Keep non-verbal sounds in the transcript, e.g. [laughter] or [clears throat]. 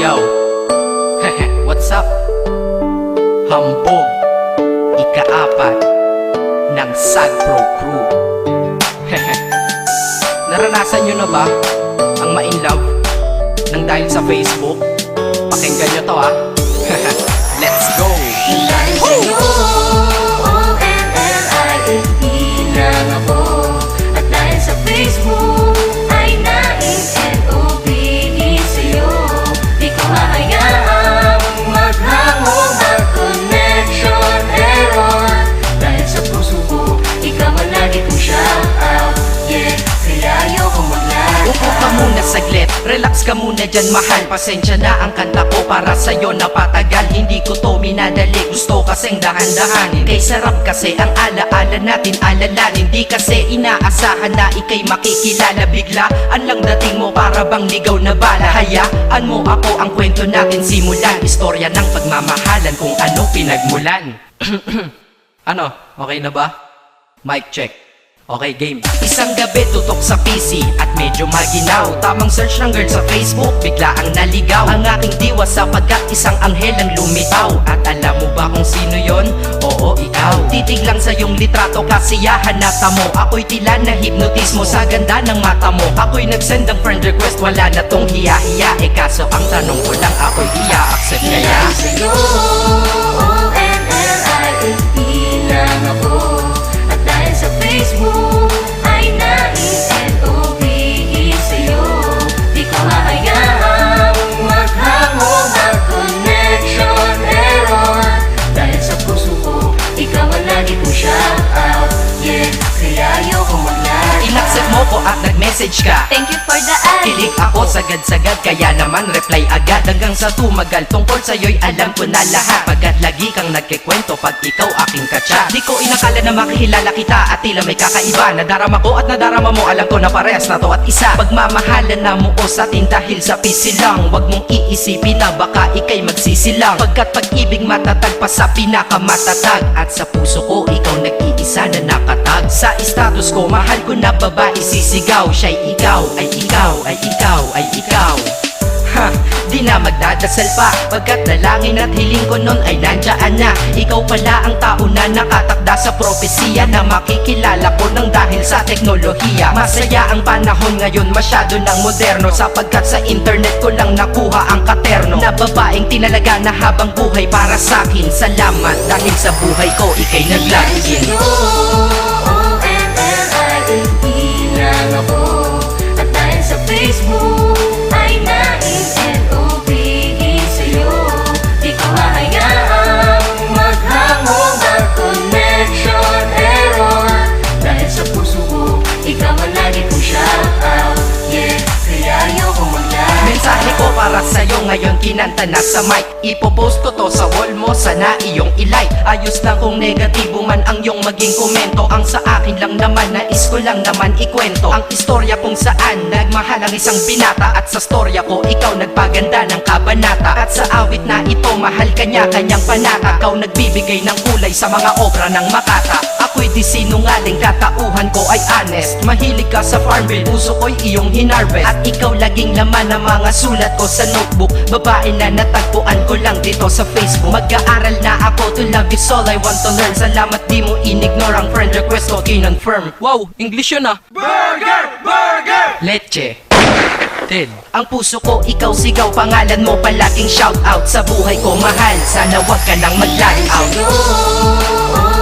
Yo, [laughs] what's up? Hambog, ikaapat ng Sad Pro Crew. [laughs] Naranasan nyo na ba ang ma-inlove nang dahil sa Facebook? Pakinggan nyo to ah. Ka muna dyan mahal. Pasensya na ang kanta ko para sa'yo napatagal Hindi ko to minadali, gusto kasing dahan-dahanin Kay sarap kasi ang alaala natin. Alalanin Di kasi inaasahan na ikay makikilala. Biglaan lang dating mo para bang ligaw na bala. Hayaan mo ako ang kwento natin simulan. Istorya ng pagmamahalan kung ano pinagmulan. [clears throat] Ano, okay na ba? Mic check Okay, game. Isang gabi tutok sa PC at medyo maginaw. Tamang search ng girl sa Facebook, bigla ang naligaw. Ang aking diwa sapagkat isang anghel ang lumitaw. At alam mo ba kung sino yon? Oo, ikaw. Titig lang sa iyong litrato, kasiyahan na tamo. Ako'y tila na hipnotismo sa ganda ng mata mo. Ako'y nagsend ng friend request, wala na tong hiya-hiya. Eh kaso ang tanong ko lang, ako'y iya-accept nag-message ka. Thank you for the ad. Kilig ako sagad-sagad kaya naman reply agad. Hanggang sa tumagal tungkol sa'yo'y alam ko na lahat. Pagkat lagi kang nagkikwento pag ikaw aking katsa Di ko inakala na makihilala kita at tila may kakaiba. Nadarama ko at nadarama mo alam ko na parehas na to at isa. Pagmamahalan na mo sa atin dahil sa pisilang Huwag mong iisipin na baka ikay magsisilang Pagkat pag-ibig matatag pa sa pinakamatatag. At sa puso ko ikaw nag-iisa na nakatag. Sa status ko mahal ko na babae sisigaw Siya'y ikaw, ay ikaw, ay ikaw, ay ikaw. Ha, di na magdadasal pa Pagkat nalangin at hiling ko nun ay nandyaan na. Ikaw pala ang tao na nakatakda sa propesiya Na makikilala ko nang dahil sa teknolohiya. Masaya ang panahon ngayon masyado ng moderno Sapagkat sa internet ko lang nakuha ang katerno. Na babaeng tinalaga na habang buhay para sakin Salamat. Dahil sa buhay ko ikay naglagin sa'yo ngayon kinanta na sa mic. Ipopost ko to sa wall mo, sana iyong ilike Ayos lang kung negatibo man ang iyong maging komento. Ang sa akin lang naman, nais ko lang naman ikwento. Ang istorya kung saan nagmahal ang isang binata. At sa storya ko, ikaw nagpaganda ng kabanata. At sa awit na ito, mahal kanya kanyang panata. Ikaw nagbibigay ng kulay sa mga obra ng Makata Ako'y di sinungaling, katauhan ko ay honest. Mahilig ka sa farm bill, puso ko'y iyong hinarvest. At ikaw laging laman ng mga sulat ko sa notebook. Babae na natagpuan ko lang dito sa Facebook. Mag-aaral na ako to love is all I want to learn. Salamat di mo inignore ang friend request ko kinonfirm. Wow, English yun ah. Burger! Burger! Leche. Ted Ang puso ko, ikaw sigaw. Pangalan mo palaging shout out Sa buhay ko mahal. Sana wag ka nang mag-lag out